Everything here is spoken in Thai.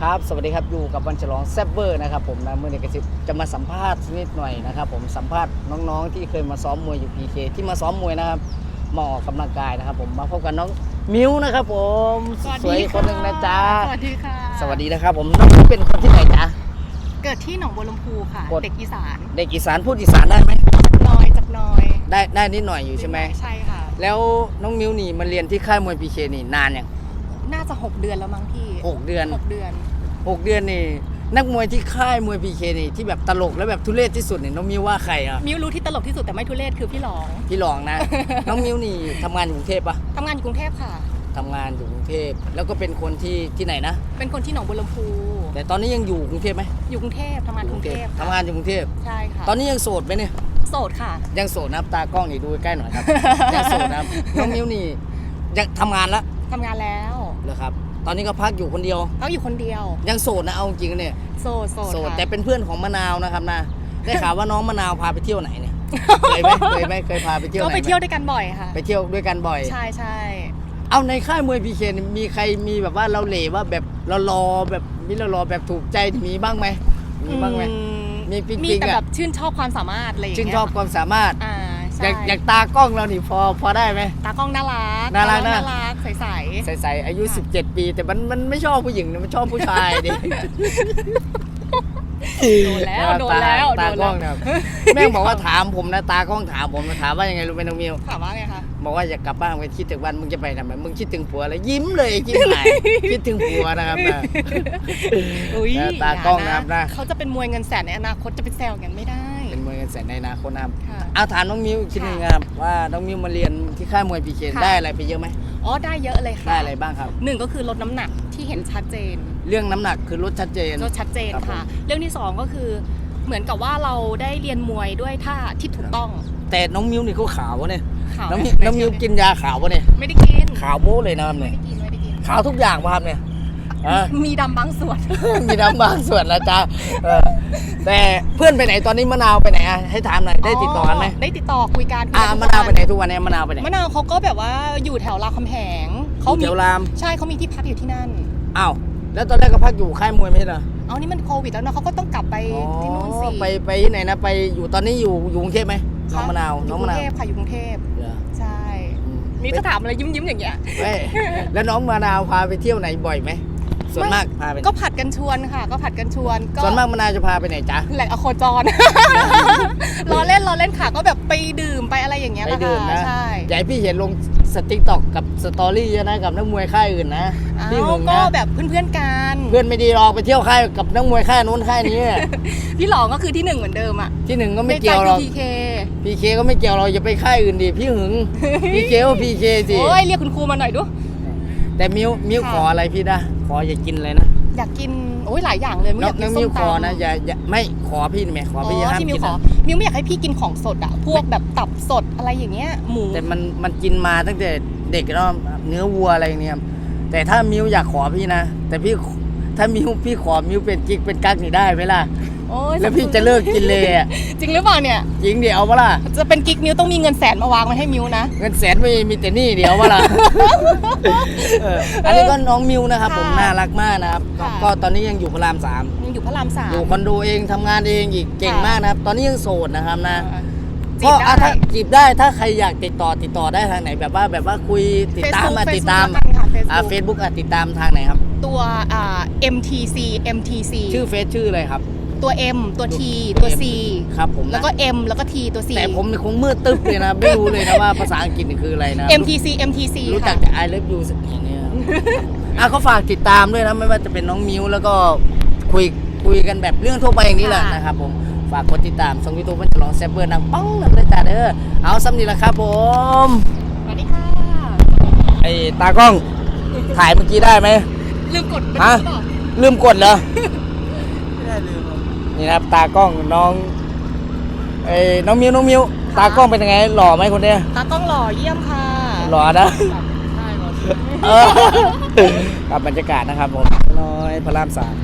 ครับสวัสดีครับอยู่กับวันฉลองแซบเบอร์นะครับผมนะเมื่อนี้ก็จะจะมาสัมภาษณ์นิดหน่อยนะครับผมสัมภาษณ์น้องๆที่เคยมาซ้อมมวยอยู่ PK ที่มาซ้อมมวยนะครับมาออกกำลังกายนะครับ ผมมาพบกับน้องมิวนะครับผมสวัสสวยดีคนหนึ่งนะจ๊ะสวัสดีค่ะ สวัสดีนะครับผมน้องมิวเป็นคนที่ไหนจ๊ะเกิดที่หนองบัวลำพูค่ะกดเด็กอีสานเด็กอีสานพูดอีสานได้ไหมน้อยจากน้อย ได้ได้นิดหน่อยอยู่ใช่ไหมใช่ค่ะแล้วน้องมิวนี่มาเรียนที่ค่ายมวย PK นี่นานยัง น่าจะ 6 เดือนแล้วมั้งพี่หกเดือนหกเดือน หกเดือนนี่นักมวยที่ค่ายมวย PK นี่ที่แบบตลกและแบบทุเรศที่สุดนี่น้องมิวว่าใครอะมิวรู้ที่ตลกที่สุดแต่ไม่ทุเรศคือพี่หลองพี่หลองนะ น้องมิวนี่ทำงานอยู่กรุงเทพปะทำงานอยู่กรุงเทพค่ะ ทำงานอยู่กรุงเทพแล้วก็เป็นคนที่ที่ไหนนะ เป็นคนที่หนองบัวลำพู แต่ตอนนี้ยังอยู่กรุงเทพไหมอยู่กรุงเทพทำงานกรุงเทพค่ะทำงานอยู่กรุงเทพใช่ค่ะตอนนี้ยังโสดไหมเนี่ย โสดค่ะ ยังโสดนะครับตากล้องนี่ดูใกล้ๆหน่อยครับ ยังโสดนะครับน้องมิวนี่ยังทำงานแล้วทำงานแล้ว เหรอครับ ตอนนี้ก็พักอยู่คนเดียว เขาอยู่คนเดียว ยังโสดนะเอาจริงๆเนี่ยโสดโสดโสดค่ะแต่เป็นเพื่อนของมะนาวนะครับนะได้ข่าวว่าน้องมะนาวพาไปเที่ยวไหนเนี่ยเคยไหมเคยไหมเคยพาไปเที่ยวก็ไหนไปหมเที่ยวด้วยกันบ่อยค่ะ ไปเที่ยวด้วยกันบ่อย ใช่ใช่เอาในค่ายมวยพีเคมีใครมีแบบว่าเราเหล่ว่าแบบเรารอแบบมีเรารอแบบถูกใจมีบ้างไหมมีบ้างไหม อืมีปิ๊งๆมีแต่อะ แบบชื่นชอบความสามารถอะไรอย่างชื่นเงี้ยชอบความสามารถ อ่าอ ใช่ยากอยากตากล้องเรานี่พอพอได้ไหม ตากล้องน่ารักน่ารักตนะ น่ารักใส ใสๆอายุ17 ปี แต่มันมันไม่ชอบผู้หญิงนะมันชอบผู้ชายดิๆโดนแล้วโดนแล้วตาโดนกล้แล้อวงนะครับแม่งบอกว่าถามผมนะตากล้องถามผมนะถามว่ายังไงรู้ไหมน้องมิวถามว่าไงคะบอกว่าอยากกลับบ้านไปคิดถึงวันมึงจะไปทำไมมึงคิดถึงผัวแล้วยิ้มเลยคิดไหนคิดถึงผัวนะครับนะ อุ้ยนะตากล้องนะครับนะ เขาจะเป็นมวยเงินแสนในอนาคตจะไปแซวกันไม่ได้ เป็นมวยกันแสนในอนาคตนะครับค่ะเอาถามน้องมิวอีกทีหนึงครับว่าน้องมิวมาเรียนที่ค่ายมวยพีเคค่ะ ได้อะไรไปเยอะไหมอ๋อได้เยอะเลยค่ะได้อะไรบ้างครับ หนึ่งก็คือลดน้ำหนักที่เห็นชัดเจนเรื่องน้ำหนักคือลดชัดเจน ลดชัดเจนครับผมค่ะ เรื่องที่สองก็คือเหมือนกับว่าเราได้เรียนมวยด้วยท่าที่ถูกต้องแต่น้องมิวนี่เขาขาววะเนี่ยข่าวน้องมิวไม่น้องมิวกินยาขาววะเนี่ยไม่ได้กินขาวโม้เลยนะครับไม่เนี่ยได้กินไม่ได้กิน ขาวทุกอย่างป่ะครับเนี่ย อะมีดำบางส่วน มีน้ำบางส่วนนะจ๊ะเออแต่เพื่อนไปไหนตอนนี้มะนาวไปไหนอะให้ถามหน่อยได้ติดต่อกันไหมได้ติดต่อคุยกันคุยอ่ากัมะนาวไปไหนทุกวันเนี้มะนาวไปไหนมะนาวเขาก็แบบว่าอยู่แถวรามคำแหงเขาอยู่มีแถวรามใช่เขามีที่พักอยู่ที่นั่น อ้าวแล้วตอนแรกก็พักอยู่ค่ายมวยไม่ใช่เหรอเอานี่มันโควิดแล้วเนอะเขาก็ต้องกลับไปที่นู่นสิอ๋อไปไปที่ไหนนะไปอยู่ตอนนี้อยู่อยู่กรุงเทพไหมน้องมะนาวอยู่น้องกรุมะงนาวเทพค่ะอยู่กรุงเทพเหรอใช่ อืมมีก็ถามอะไรยิ้มยิ้มๆอย่างเงี้ย เว้ยแล้วน้องมะนาวพาไปเที่ยวไหนบ่อยไหม ส่วนมากพาไปไหนก็ผัดกันชวนค่ะ ก็ผัดกันชวนก็ส่วนมากมะนาวจะพาไปไหนจ๊ะแหล่งอโคจรรอเล่นรอเล่นค่ะก็แบบไปดื่มไปอะไรอย่างเงี้ยไปแหละดื่มค่ะนะใช่อย่าให้พี่เห็นลงสติ๊กต็อกกับสตอรี่เยอะนะกับนักมวยค่ายอื่นนะอ้าพี่หึวงก็นะแบบเพื่อนๆกันเพื่อนไม่ดีหรอกไปเที่ยวค่ายกับนักมวยค่ายนู้นค่ายนี้พี่หลองก็คือที่หนึ่งเหมือนเดิมอะที่หนึ่งก็ไม่เกี่ยวหรอก พีเคพีเคก็ไม่เกี่ยวเราอย่าไปค่ายอื่นดิพี่หึง พีเคก็พีเคสิโอ้ยเรียกคุณครูมาหน่อยดู แต่มิวมิวค่ะขออะไรพี่นะขออย่ากินเลยนะอยากกินโอ้ยหลายอย่างเลยมิวน้อองยากกิน้นองส้มิวมขตำอนะอย่าอย่าไม่ขอพี่ไหมขออ๋พี่อย่าอห้ามที่มิวกินขอนะมิวไม่อยากให้พี่กินของสดอะพวกแบบตับสดอะไรอย่างเงี้ยหมูแต่มันมันกินมาตั้งแต่เด็กแล้วเนื้อวัวอะไรเนี่ยแต่ถ้ามิวอยากขอพี่นะ แต่พี่ถ้ามิวพี่ขอมิวเป็นกิ๊กเป็นกั๊กนี่ได้ไหมล่ะ โอ้ยแล้วพี่จะเลิกกินเลยอะจริงหรือเปล่าเนี่ย จริงเดี๋ยวเอาปะล่ะ จะเป็นกิ๊กมิวต้องมีเงินแสนมาวางไว้ให้มิวนะ เงินแสนไม่มีแต่หนี่เดี๋ยวปะล่ะ เอออันนี้ก็น้องมิวนะครับผมค่ะน่ารักมากนะครับก็ค่ะ ก็ตอนนี้ยังอยู่พระรามสามยังอยู่พระรามสาม อยู่คอนโดเองทำงานเองอีกเก่งค่ะ มากนะครับ ตอนนี้ยังโสดนะครับนะจีก็บอะได้ถ้าจีบได้ถ้าใครอยากติดต่อติดต่อได้ทางไหนแบบว่าแบบว่าคุยติดตาม Facebook มา Facebook ติดตามแล้วกันค่ะ Facebook อ่าเฟซบุ๊กอะติดตามทางไหนครับ ตัวอ่า MTC MTC ชื่อเฟซชื่ออะไรครับ ตัว M ตัว T ตัวตัว M C ครับผมนะ แล้วก็ M แล้วก็ T ตัว C แต่ผมนี่คงมืดตึ๊บเลยนะ ไม่รู้เลยนะว่าภาษาอังกฤษนี่คืออะไรนะ MTC MTC รู้จัค่ะกแต่ I love you อย่างเนี้ยครับอะก็ฝากติดตามด้วยนะ ไม่ว่าจะเป็นน้องมิวแล้วก็คุยคุยกันแบบเรื่องทั่วไปอย่างนี้แหละค่ะ นะครับผม ฝากกดติดตามช่องยูทูบมันจะลองแซบเบอร์ดังป้องแบบเลยจ้าเด้อเอาซ้ำนี่แหละครับผมสวัสดีค่ะ ไอ้ตากล้องถ่ายเมื่อกี้ได้ไหม ลืมกดไปฮะ หรือเปล่าลืมกดเหรอ นี่นะครับตากล้องน้องไอ้น้องมิวน้องมิวตากล้องเป็นยังไง หล่อไหมคนเนี้ยตากล้องหล่อเยี่ยมค่ะหล่อนะใช่หล่อ เออกับบรรยากาศนะครับผมน้อยพระรามสาม